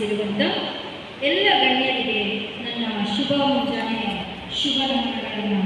ಆಗಮಿಸಿರುವಂಥ ಎಲ್ಲ ಗಣ್ಯರಿಗೆ ನನ್ನ ಶುಭ ಮುಂಜಾನೆ ಶುಭ ನಮನಗಳನ್ನು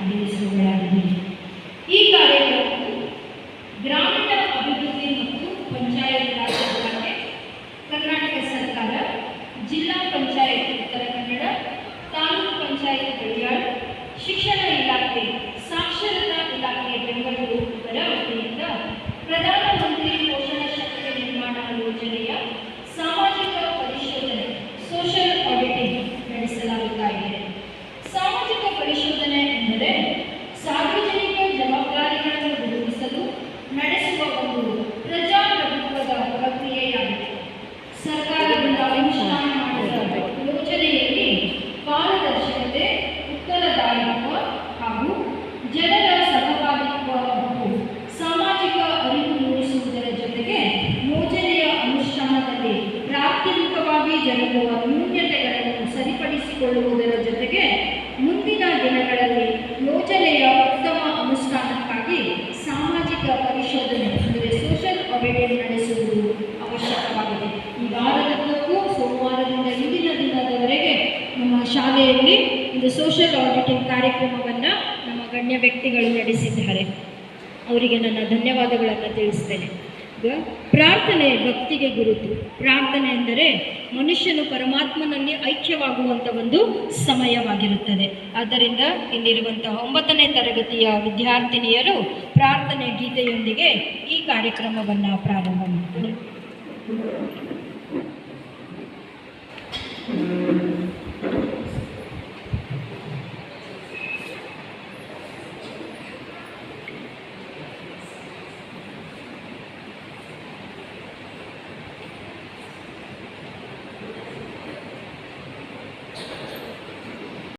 ಜರುಗುವ ನ್ಯೂನ್ಯತೆಗಳನ್ನು ಸರಿಪಡಿಸಿಕೊಳ್ಳುವುದರ ಜೊತೆಗೆ ಮುಂದಿನ ದಿನಗಳಲ್ಲಿ ಯೋಜನೆಯ ಉತ್ತಮ ಅನುಷ್ಠಾನಕ್ಕಾಗಿ ಸಾಮಾಜಿಕ ಪರಿಶೋಧನೆ ಅಂದರೆ ಸೋಷಲ್ ಅವೇರ್ನೆಸ್ ನಡೆಸುವುದು ಅವಶ್ಯಕವಾಗಿದೆ. ಈ ವಾರದಕ್ಕೂ ಸೋಮವಾರದಿಂದ ಇಂದಿನ ದಿನದವರೆಗೆ ನಮ್ಮ ಶಾಲೆಯಲ್ಲಿ ಒಂದು ಸೋಷಲ್ ಆಡಿಟಿಂಗ್ ಕಾರ್ಯಕ್ರಮವನ್ನು ನಮ್ಮ ಗಣ್ಯ ವ್ಯಕ್ತಿಗಳು ನಡೆಸಿದ್ದಾರೆ. ಅವರಿಗೆ ನನ್ನ ಧನ್ಯವಾದಗಳನ್ನು ತಿಳಿಸ್ತೇನೆ. ಈಗ ಪ್ರಾರ್ಥನೆ ಭಕ್ತಿಗೆ ಗುರುತು. ಪ್ರಾರ್ಥನೆ ಎಂದರೆ ಮನುಷ್ಯನು ಪರಮಾತ್ಮನಲ್ಲಿ ಐಕ್ಯವಾಗುವಂಥ ಒಂದು ಸಮಯವಾಗಿರುತ್ತದೆ. ಆದ್ದರಿಂದ ಇಲ್ಲಿರುವಂತಹ ಒಂಬತ್ತನೇ ತರಗತಿಯ ವಿದ್ಯಾರ್ಥಿನಿಯರು ಪ್ರಾರ್ಥನೆ ಗೀತೆಯೊಂದಿಗೆ ಈ ಕಾರ್ಯಕ್ರಮವನ್ನು ಪ್ರಾರಂಭ ಮಾಡ್ತಾರೆ.